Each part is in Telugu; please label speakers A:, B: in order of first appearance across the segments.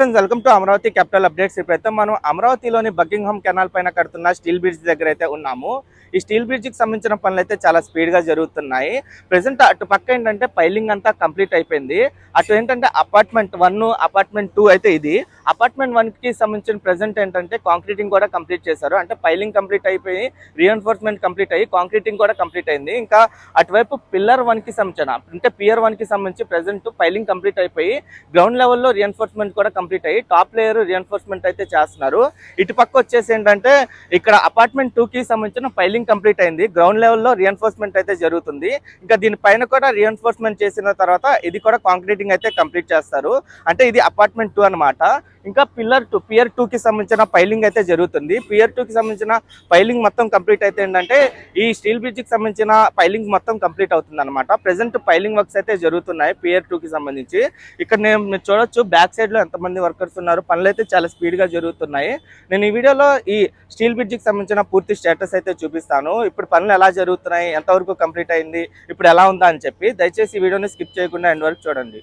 A: Friends welcome to Amaravati capital updates. ఇప్పుడైతే మనం అమరావతిలోని బకింగ్హామ్ కెనాల్ పైన కడుతున్న స్టీల్ బ్రిడ్జ్ దగ్గర అయితే ఉన్నాము. ఈ స్టీల్ బ్రిడ్జ్కి సంబంధించిన పనులు అయితే చాలా స్పీడ్గా జరుగుతున్నాయి. ప్రజెంట్ అటు పక్క ఏంటంటే పైలింగ్ అంతా కంప్లీట్ అయిపోయింది. అటు ఏంటంటే అపార్ట్మెంట్ వన్ అపార్ట్మెంట్ టూ అయితే ఇది. అపార్ట్మెంట్ వన్కి సంబంధించిన ప్రజెంట్ ఏంటంటే కాంక్రీటింగ్ కూడా కంప్లీట్ చేశారు. అంటే పైలింగ్ కంప్లీట్ అయిపోయి రీఎన్ఫోర్స్మెంట్ కంప్లీట్ అయ్యి కాంక్రీటింగ్ కూడా కంప్లీట్ అయింది. ఇంకా అటువైపు పిల్లర్ వన్కి సంబంధించిన అంటే పియర్ వన్కి సంబంధించి ప్రజెంట్ పైలింగ్ కంప్లీట్ అయిపోయి గ్రౌండ్ లెవెల్లో రీఎన్ఫోర్స్మెంట్ కూడా కంప్లీట్ అయ్యి టాప్ లేయర్ రీఎన్ఫోర్స్మెంట్ అయితే చేస్తున్నారు. ఇటు పక్క వచ్చేసి ఏంటంటే ఇక్కడ అపార్ట్మెంట్ టూ కి సంబంధించిన ఫైలింగ్ కంప్లీట్ అయింది. గ్రౌండ్ లెవెల్లో రిఎన్ఫోర్స్మెంట్ అయితే జరుగుతుంది. ఇంకా దీనిపైన కూడా రిఎన్ఫోర్స్మెంట్ చేసిన తర్వాత ఇది కూడా కాంక్రీటింగ్ అయితే కంప్లీట్ చేస్తారు. అంటే ఇది అపార్ట్మెంట్ టూ అనమాట ఇంకా పిల్లర్ టూ పియర్ టూకి సంబంధించిన పైలింగ్ అయితే జరుగుతుంది. పియర్ టూ కి సంబంధించిన పైలింగ్ మొత్తం కంప్లీట్ అయితే ఏంటంటే ఈ స్టీల్ బ్రిడ్జ్కి సంబంధించిన పైలింగ్ మొత్తం కంప్లీట్ అవుతుంది అనమాట ప్రెసెంట్ పైలింగ్ వర్క్స్ అయితే జరుగుతున్నాయి పియర్ టూ కి సంబంధించి. ఇక్కడ నేను చూడొచ్చు బ్యాక్ సైడ్లో మంది వర్కర్స్ ఉన్నారు. పనులు అయితే చాలా స్పీడ్గా జరుగుతున్నాయి. నేను ఈ వీడియోలో ఈ స్టీల్ బ్రిడ్జ్కి సంబంధించిన పూర్తి స్టేటస్ అయితే చూపిస్తాను. ఇప్పుడు పనులు ఎలా జరుగుతున్నాయి? ఎంతవరకు కంప్లీట్ అయింది? ఇప్పుడు ఎలా ఉందా అని చెప్పి దయచేసి ఈ వీడియోని స్కిప్ చేయకుండా ఎండ్ వరకు చూడండి.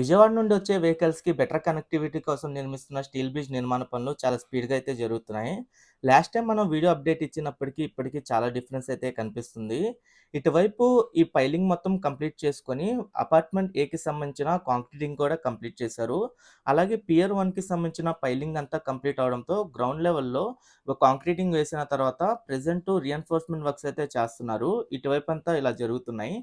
A: విజయవాడ నుండి వచ్చే వెహికల్స్కి బెటర్ కనెక్టివిటీ కోసం నిర్మిస్తున్న స్టీల్ బ్రిడ్జ్ నిర్మాణ పనులు చాలా స్పీడ్గా అయితే జరుగుతున్నాయి. లాస్ట్ టైం మనం వీడియో అప్డేట్ ఇచ్చినప్పటికీ ఇప్పటికీ చాలా డిఫరెన్స్ అయితే కనిపిస్తుంది. ఇటువైపు ఈ పైలింగ్ మొత్తం కంప్లీట్ చేసుకొని అపార్ట్మెంట్ ఏకి సంబంధించిన కాంక్రీటింగ్ కూడా కంప్లీట్ చేశారు. అలాగే పియర్ వన్కి సంబంధించిన పైలింగ్ అంతా కంప్లీట్ అవడంతో గ్రౌండ్ లెవెల్లో కాంక్రీటింగ్ వేసిన తర్వాత ప్రెసెంట్ రీఎన్ఫోర్స్మెంట్ వర్క్స్ అయితే చేస్తున్నారు. ఇటువైపు అంతా ఇలా జరుగుతున్నాయి.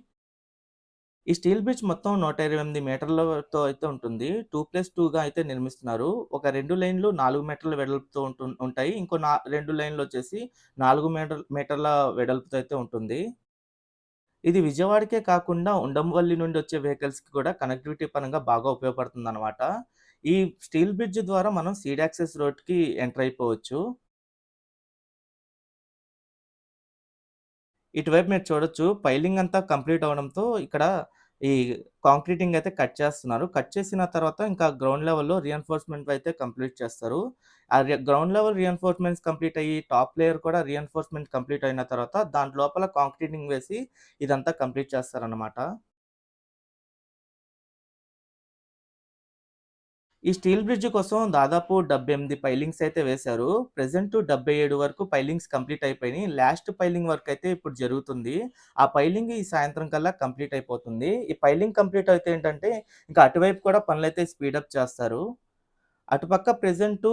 A: ఈ స్టీల్ బ్రిడ్జ్ మొత్తం నూట ఇరవై ఎనిమిది మీటర్లతో అయితే ఉంటుంది. టూ ప్లస్ టూగా అయితే నిర్మిస్తున్నారు. ఒక రెండు లైన్లు నాలుగు మీటర్ల వెడల్పుతో ఉంటు ఉంటాయి. ఇంకో నా రెండు లైన్లు వచ్చేసి నాలుగు మీటర్ మీటర్ల వెడల్పుతో అయితే ఉంటుంది. ఇది విజయవాడకే కాకుండా ఉండంవల్లి నుండి వచ్చే వెహికల్స్కి కూడా కనెక్టివిటీ పరంగా బాగా ఉపయోగపడుతుంది అనమాట ఈ స్టీల్ బ్రిడ్జ్ ద్వారా మనం సీడ్ యాక్సెస్ రోడ్కి ఎంటర్ అయిపోవచ్చు. ఇటువైపు మీరు చూడొచ్చు. పైలింగ్ అంతా కంప్లీట్ అవడంతో ఇక్కడ ఈ కాంక్రీటింగ్ అయితే కట్ చేస్తున్నారు. కట్ చేసిన తర్వాత ఇంకా గ్రౌండ్ లెవెల్లో రీఎన్ఫోర్స్మెంట్ అయితే కంప్లీట్ చేస్తారు. ఆ గ్రౌండ్ లెవెల్ రీఎన్ఫోర్స్మెంట్స్ కంప్లీట్ అయ్యి టాప్ లేయర్ కూడా రీఎన్ఫోర్స్మెంట్ కంప్లీట్ అయిన తర్వాత దాని లోపల కాంక్రీటింగ్ వేసి ఇదంతా కంప్లీట్ చేస్తారన్నమాట. ఈ స్టీల్ బ్రిడ్జ్ కోసం దాదాపు డెబ్బై ఎనిమిది పైలింగ్స్ అయితే వేశారు. ప్రెసెంట్ డెబ్బై ఏడు వరకు పైలింగ్స్ కంప్లీట్ అయిపోయినాయి. లాస్ట్ పైలింగ్ వర్క్ అయితే ఇప్పుడు జరుగుతుంది. ఆ పైలింగ్ ఈ సాయంత్రం కల్లా కంప్లీట్ అయిపోతుంది. ఈ పైలింగ్ కంప్లీట్ అయితే ఏంటంటే ఇంకా అటువైపు కూడా పనులు అయితే స్పీడప్ చేస్తారు. అటుపక్క ప్రెసెంట్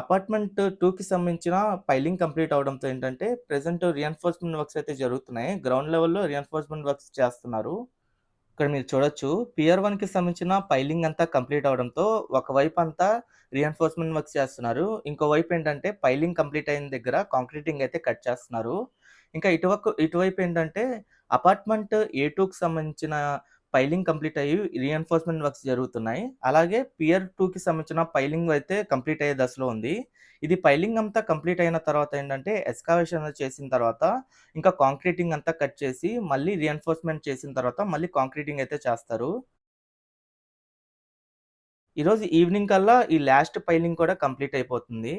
A: అపార్ట్మెంట్ టూకి సంబంధించిన పైలింగ్ కంప్లీట్ అవడంతో ఏంటంటే ప్రెసెంట్ రీఎన్ఫోర్స్మెంట్ వర్క్స్ అయితే జరుగుతున్నాయి. గ్రౌండ్ లెవెల్లో రీఎన్ఫోర్స్మెంట్ వర్క్స్ చేస్తున్నారు. ఇక్కడ మీరు చూడొచ్చు. పియర్ వన్కి సంబంధించిన పైలింగ్ అంతా కంప్లీట్ అవడంతో ఒకవైపు అంతా రీఎన్ఫోర్స్మెంట్ వర్క్ చేస్తున్నారు. ఇంకో వైపు ఏంటంటే పైలింగ్ కంప్లీట్ అయిన దగ్గర కాంక్రీటింగ్ అయితే కట్ చేస్తున్నారు. ఇంకా ఇటువ ఇటువైపు ఏంటంటే అపార్ట్మెంట్ ఏ టూకి సంబంధించిన పైలింగ్ కంప్లీట్ అయ్యి రీఎన్ఫోర్స్మెంట్ వర్క్స్ జరుగుతున్నాయి. అలాగే పియర్ టూకి సంబంధించిన పైలింగ్ అయితే కంప్లీట్ అయ్యే దశలో ఉంది. ఇది పైలింగ్ అంతా కంప్లీట్ అయిన తర్వాత ఏంటంటే ఎస్కావేషన్ చేసిన తర్వాత ఇంకా కాంక్రీటింగ్ అంతా కట్ చేసి మళ్ళీ రీఎన్ఫోర్స్మెంట్ చేసిన తర్వాత మళ్ళీ కాంక్రీటింగ్ అయితే చేస్తారు. ఈరోజు ఈవినింగ్ కల్లా ఈ లాస్ట్ పైలింగ్ కూడా కంప్లీట్ అయిపోతుంది.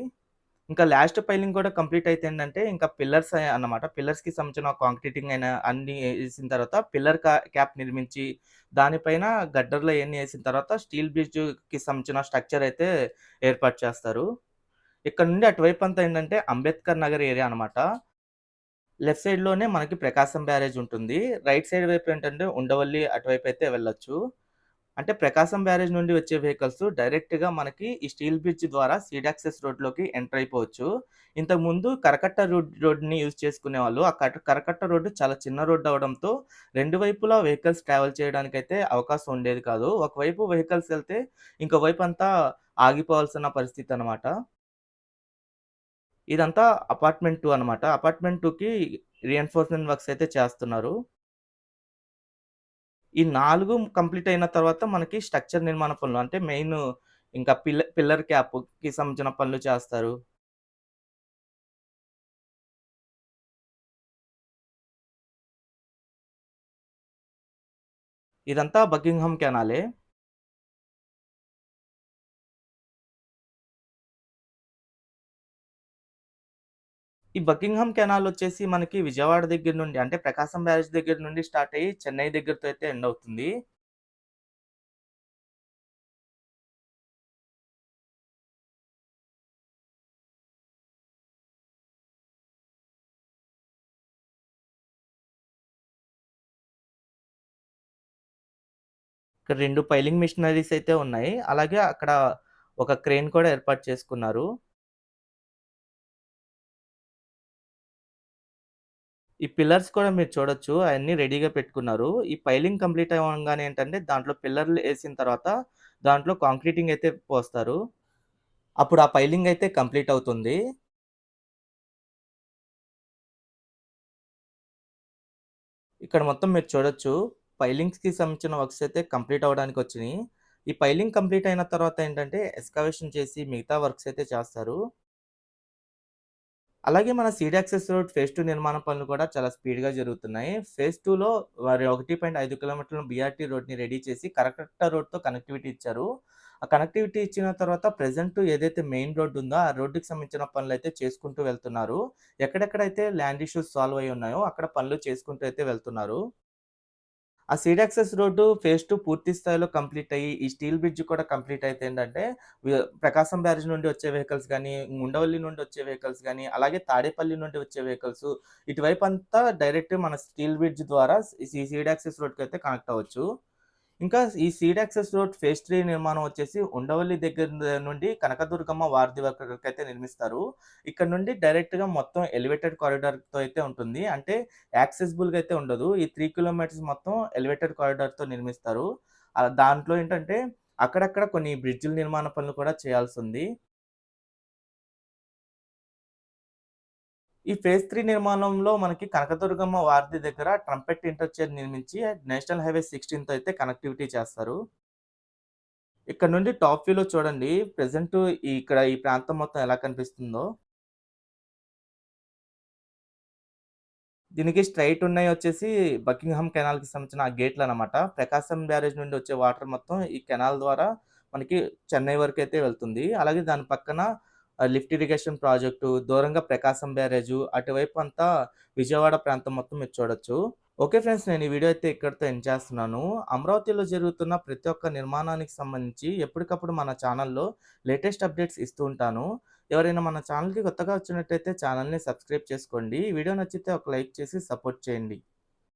A: ఇంకా లాస్ట్ పైలింగ్ కూడా కంప్లీట్ అయితే ఏంటంటే ఇంకా పిల్లర్స్ అన్నమాట. పిల్లర్స్కి సంబంధించిన కాంక్రీటింగ్ అయిన అన్ని వేసిన తర్వాత పిల్లర్ క్యాప్ నిర్మించి దానిపైన గడ్డర్లో ఎన్ని వేసిన తర్వాత స్టీల్ బ్రిడ్జ్కి సంబంధించిన స్ట్రక్చర్ అయితే ఏర్పాటు చేస్తారు. ఇక్కడ నుండి అటువైపు అంతా ఏంటంటే అంబేద్కర్ నగర్ ఏరియా అనమాట లెఫ్ట్ సైడ్లోనే మనకి ప్రకాశం బ్యారేజ్ ఉంటుంది. రైట్ సైడ్ వైపు ఏంటంటే ఉండవల్లి అటువైపు అయితే వెళ్ళొచ్చు. అంటే ప్రకాశం బ్యారేజ్ నుండి వచ్చే వెహికల్స్ డైరెక్ట్‌గా మనకి ఈ స్టీల్ బ్రిడ్జ్ ద్వారా సీడాక్సెస్ రోడ్‌లోకి ఎంటర్ అయిపోవచ్చు. ఇంతకుముందు కరకట్ట రోడ్ రోడ్‌ని యూజ్ చేసుకునే వాళ్ళు ఆ కట కరకట్ట రోడ్డు చాలా చిన్న రోడ్డు అవ్వడంతో రెండు వైపులా వెహికల్స్ ట్రావెల్ చేయడానికి అయితే అవకాశం ఉండేది కాదు. ఒకవైపు వెహికల్స్ వెళ్తే ఇంకో వైపు అంతా ఆగిపోవాల్సిన పరిస్థితి అనమాట. ఇదంతా అపార్ట్‌మెంట్ టూ అనమాట. అపార్ట్‌మెంట్ టూకి రీఎన్ఫోర్స్‌మెంట్ వర్క్స్ అయితే చేస్తున్నారు. ఈ నాలుగు కంప్లీట్ అయిన తర్వాత మనకి స్ట్రక్చర్ నిర్మాణ పనులు అంటే మెయిన్ ఇంకా పిల్ల పిల్లర్ క్యాప్‌కి సంబంధించిన పనులు చేస్తారు. ఇదంతా బకింగ్‌హామ్ కెనాలే. ఈ బకింగ్‌హామ్ కెనాల్ వచ్చేసి మనకి విజయవాడ దగ్గర నుండి అంటే ప్రకాశం బ్యారేజ్ దగ్గర నుండి స్టార్ట్ అయ్యి చెన్నై దగ్గరతో అయితే ఎండ్ అవుతుంది. ఇక్కడ రెండు పైలింగ్ మిషనరీస్ అయితే ఉన్నాయి. అలాగే అక్కడ ఒక క్రేన్ కూడా ఏర్పాటు చేసుకున్నారు. ఈ పిల్లర్స్ కూడా మీరు చూడొచ్చు. అవన్నీ రెడీగా పెట్టుకున్నారు. ఈ పైలింగ్ కంప్లీట్ అవ్వగానే ఏంటంటే దాంట్లో పిల్లర్లు వేసిన తర్వాత దాంట్లో కాంక్రీటింగ్ అయితే పోస్తారు. అప్పుడు ఆ పైలింగ్ అయితే కంప్లీట్ అవుతుంది. ఇక్కడ మొత్తం మీరు చూడొచ్చు. పైలింగ్స్‌కి సంబంధించిన వర్క్స్ అయితే కంప్లీట్ అవ్వడానికొచ్చినియి. ఈ పైలింగ్ కంప్లీట్ అయిన తర్వాత ఏంటంటే ఎస్కవేషన్ చేసి మిగతా వర్క్స్ అయితే చేస్తారు. అలాగే మన seed access road phase two నిర్మాణ పనులు కూడా చాలా స్పీడ్‌గా జరుగుతున్నాయి. ఫేజ్ 2లో మరి 1.5 కిలోమీటర్ల బీఆర్‌టీ రోడ్‌ని రెడీ చేసి కరకట్ట రోడ్‌తో కనెక్టివిటీ ఇచ్చారు. ఆ కనెక్టివిటీ ఇచ్చిన తర్వాత ప్రజెంట్ ఏదైతే మెయిన్ రోడ్డు ఉందో ఆ రోడ్డుకి సంబంధించిన పనులు అయితే చేసుకుంటూ వెళ్తున్నారు. ఎక్కడెక్కడైతే ల్యాండ్ ఇష్యూస్ సాల్వ్ అయ్యి ఉన్నాయో అక్కడ పనులు చేసుకుంటూ అయితే వెళ్తున్నారు. ఆ seed access road phase two పూర్తి స్థాయిలో కంప్లీట్ అయ్యి ఈ స్టీల్ బ్రిడ్జ్ కూడా కంప్లీట్ అయితే ఏంటంటే ప్రకాశం బ్యారేజ్ నుండి వచ్చే వెహికల్స్ కానీ ముండవల్లి నుండి వచ్చే వెహికల్స్ కానీ అలాగే తాడేపల్లి నుండి వచ్చే వెహికల్స్ ఇటువైపు అంతా డైరెక్ట్ మన స్టీల్ బ్రిడ్జ్ ద్వారా ఈ సీడ్ యాక్సెస్ రోడ్‌కైతే కనెక్ట్ అవ్వచ్చు. ఇంకా ఈ seed access road phase three నిర్మాణం వచ్చేసి ఉండవల్లి దగ్గర నుండి కనకదుర్గమ్మ వారధి వరకైతే నిర్మిస్తారు. ఇక్కడ నుండి డైరెక్ట్‌గా మొత్తం ఎలివేటెడ్ కారిడార్‌తో అయితే ఉంటుంది. అంటే యాక్సెసిబుల్‌గా అయితే ఉండదు. ఈ త్రీ కిలోమీటర్స్ మొత్తం ఎలివేటెడ్ కారిడార్‌తో నిర్మిస్తారు. దాంట్లో ఏంటంటే అక్కడక్కడ కొన్ని బ్రిడ్జిల నిర్మాణ పనులు కూడా చేయాల్సి ఉంది ఈ ఫేజ్ త్రీ నిర్మాణంలో మనకి కనకదుర్గమ్మ వారధి దగ్గర ట్రంపెట్ ఇంటర్చేంజ్ నిర్మించి నేషనల్ హైవే 16తో అయితే కనెక్టివిటీ చేస్తారు. ఇక్కడ నుండి టాప్ వ్యూలో చూడండి. ప్రజెంట్ ఇక్కడ ఈ ప్రాంతం మొత్తం ఎలా కనిపిస్తుందో. దీనికి స్ట్రైట్ ఉన్నాయి వచ్చేసి బకింగ్‌హామ్ కెనాల్‌కి సంబంధించిన ఆ గేట్లనమాట. ప్రకాశం బ్యారేజ్ నుండి వచ్చే వాటర్ మొత్తం ఈ కెనాల్ ద్వారా మనకి చెన్నై వరకు అయితే వెళ్తుంది. అలాగే దాని పక్కన లిఫ్ట్ ఇరిగేషన్ ప్రాజెక్టు, దూరంగా ప్రకాశం బ్యారేజు, అటువైపు అంతా విజయవాడ ప్రాంతం మొత్తం మీరు చూడొచ్చు. ఓకే ఫ్రెండ్స్ నేను ఈ వీడియో అయితే ఇక్కడితో ఎండ్ చేస్తున్నాను. అమరావతిలో జరుగుతున్న ప్రతి ఒక్క నిర్మాణానికి సంబంధించి ఎప్పటికప్పుడు మన ఛానల్‌లో లేటెస్ట్ అప్డేట్స్ ఇస్తూ ఉంటాను. ఎవరైనా మన ఛానల్‌కి కొత్తగా వచ్చినట్టయితే ఛానల్‌ని సబ్స్క్రైబ్ చేసుకోండి. వీడియో నచ్చితే ఒక లైక్ చేసి సపోర్ట్ చేయండి.